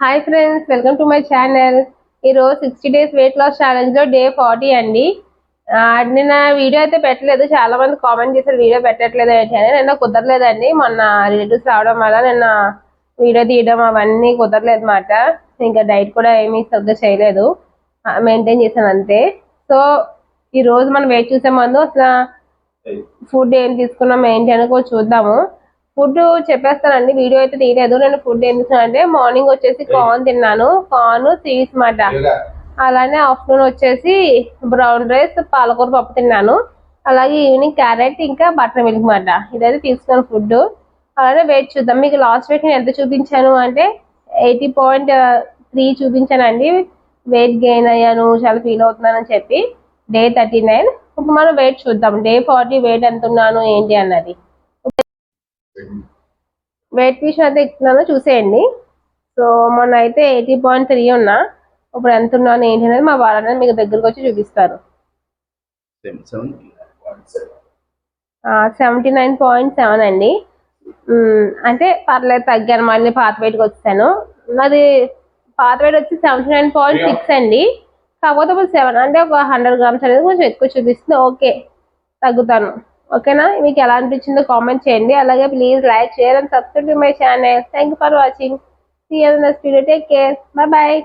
Hi friends welcome to my channel ఈరోజు sixty days weight loss ఛాలెంజ్లో day forty అండి. ఆ, నిన్న వీడియో అయితే పెట్టలేదు. చాలా మంది కామెంట్ చేశారు వీడియో పెట్టట్లేదు ఏంటి అని నిన్న కుదరలేదండి. మొన్న రిలేటివ్స్ రావడం వల్ల నిన్న వీడియో తీయడం అవన్నీ కుదరలేదు అన్నమాట ఇంకా డైట్ కూడా ఏమీ సరిగ్గా చేయలేదు. మెయింటైన్ చేశాను అంతే. సో ఈ రోజు మనం వెయిట్ చూసే ముందు అసలు ఫుడ్ ఏం తీసుకున్నాం ఏంటి అని కూడా చూద్దాము. ఫుడ్ చెప్పేస్తానండి. వీడియో అయితే తీయలేదు. నేను ఫుడ్ ఏం తీసుకున్నాను అంటే మార్నింగ్ వచ్చేసి కార్న్ తిన్నాను. కార్న్ సీడ్స్ మాట అలానే ఆఫ్టర్నూన్ వచ్చేసి బ్రౌన్ రైస్ పాలకూర పప్పు తిన్నాను. అలాగే ఈవినింగ్ క్యారెట్ ఇంకా బటర్ మిల్క్ మాట. ఇదైతే తీసుకున్నాను ఫుడ్. అలానే వెయిట్ చూద్దాం. మీకు లాస్ట్ వెయిట్ నేను ఎంత చూపించాను అంటే ఎయిటీ పాయింట్ త్రీ చూపించానండి. వెయిట్ గెయిన్ అయ్యాను. చాలా ఫీల్ అవుతున్నానని చెప్పి. Day thirty nine. ఇప్పుడు మనం వెయిట్ చూద్దాం. డే ఫార్టీ వెయిట్ ఎంత ఉన్నాను ఏంటి అన్నది. వెయిట్ విషయం అయితే ఇస్తున్నాను చూసేయండి. సో మొన్న అయితే ఎయిటీ పాయింట్ త్రీ ఉన్నా ఇప్పుడు ఎంత ఉన్నాను ఏంటి అనేది మా వాళ్ళని మీకు దగ్గరకు వచ్చి చూపిస్తారు. సెవెంటీ నైన్ పాయింట్ సెవెన్ అండి. అంటే పర్లేదు తగ్గాను మళ్ళీ పాత వెయిట్కి వచ్చాను. నాది పాత వెయిట్ వచ్చి సెవెంటీ నైన్ పాయింట్ సిక్స్ అండి. కాకపోతే ఇప్పుడు సెవెన్ అంటే ఒక హండ్రెడ్ గ్రామ్స్ అనేది కొంచెం ఎక్కువ చూపిస్తుంది. ఓకే తగ్గుతాను. ఓకేనా? మీకు ఎలా అనిపించిందో కామెంట్ చేయండి. అలాగే please like share and subscribe to my channel thank you for watching see you next video take care bye bye